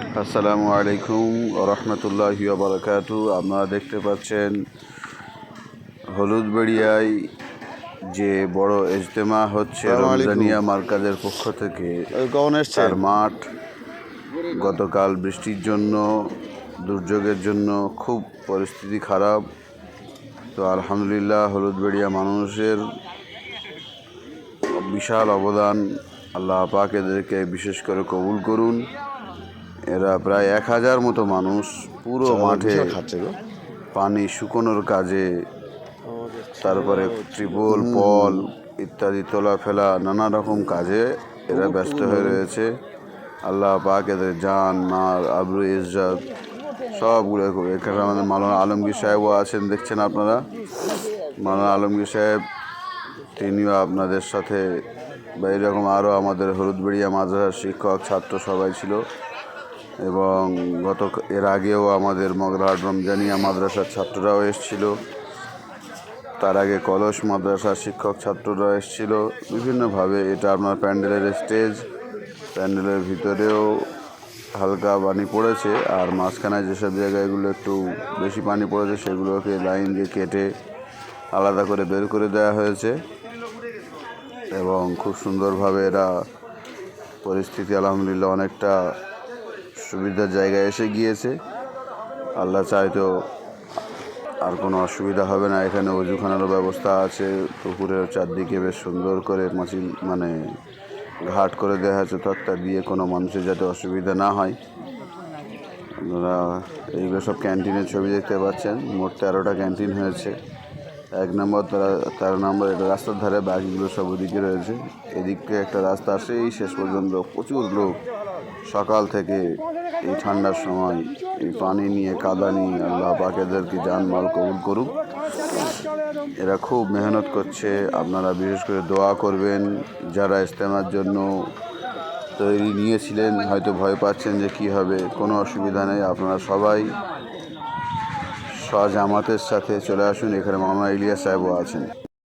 আসসালামু আলাইকুম রহমতুল্লাহ বারকাতু আপনারা দেখতে পাচ্ছেন হলুদবেড়িয়ায় যে বড় ইজতেমা হচ্ছে রমজানিয়া মার্কাজের পক্ষ থেকে। তার মাঠ গতকাল বৃষ্টির জন্য দুর্যোগের জন্য খুব পরিস্থিতি খারাপ। তো আলহামদুলিল্লাহ হলুদবেড়িয়া মানুষের বিশাল অবদান আল্লাহ পাক এদেরকে বিশেষ করে কবুল করুন। এরা প্রায় এক হাজার মতো মানুষ পুরো মাঠে খাচ্ছে পানি শুকোনোর কাজে তারপরে ত্রিপল পল ইত্যাদি তোলা ফেলা নানা রকম কাজে এরা ব্যস্ত হয়ে রয়েছে। আল্লাহ পাক এদের জান মাল আবরু ইজ্জত সবগুলো এখানে আমাদের মালানা আলমগীর সাহেবও আছেন দেখছেন আপনারা? মালানা আলমগীর সাহেব তিনিও আপনাদের সাথে বা এরকম আরও আমাদের হলুদবেড়িয়া মাদ্রাসার শিক্ষক ছাত্র সবাই ছিল। এবং গত এর আগেও আমাদের মগরাহাট রমজানিয়া মাদ্রাসার ছাত্ররাও এসেছিল। তার আগে কলস মাদ্রাসার শিক্ষক ছাত্ররা এসেছিল। বিভিন্নভাবে এটা আপনার প্যান্ডেলের স্টেজ, প্যান্ডেলের ভিতরেও হালকা পানি পড়েছে আর মাঝখানে যেসব জায়গাগুলো একটু বেশি পানি পড়েছে সেগুলোকে লাইন দিয়ে কেটে আলাদা করে বের করে দেওয়া হয়েছে। এবং খুব সুন্দরভাবে এরা পরিস্থিতি আলহামদুলিল্লাহ অনেকটা সুবিধার জায়গায় এসে গিয়েছে। আল্লাহ চায় তো আর কোনো অসুবিধা হবে না। এখানে অজুখানারও ব্যবস্থা আছে। পুকুরের চারদিকে বেশ সুন্দর করে মাছিল মানে ঘাট করে দেওয়া হয়েছে। তক্তা দিয়ে কোনো মানুষের যাতে অসুবিধা না হয়। আপনারা এইগুলো সব ক্যান্টিনের ছবি দেখতে পাচ্ছেন। মোট তেরোটা ক্যান্টিন হয়েছে। এক নম্বর তেরো তেরো নম্বর এটা রাস্তার ধারে বাকিগুলো সব ওদিকে রয়েছে। এদিকে একটা রাস্তা আসে এই শেষ পর্যন্ত প্রচুর লোক। সকাল থেকে এই ঠান্ডার সময় এই পানি নিয়ে, কাদা নিয়ে আল্লাহ পাকেদেরকে জানমাল কবুল করুক। এরা খুব মেহনত করছে। আপনারা বিশেষ করে দোয়া করবেন। যারা ইস্তেমার জন্য তৈরি নিয়েছিলেন, হয়তো ভয় পাচ্ছেন যে কি হবে, কোনো অসুবিধা নেই। আপনারা সবাই সজামাতের সাথে চলে আসুন। এখানে মামা ইলিয়াস সাহেবও আছেন।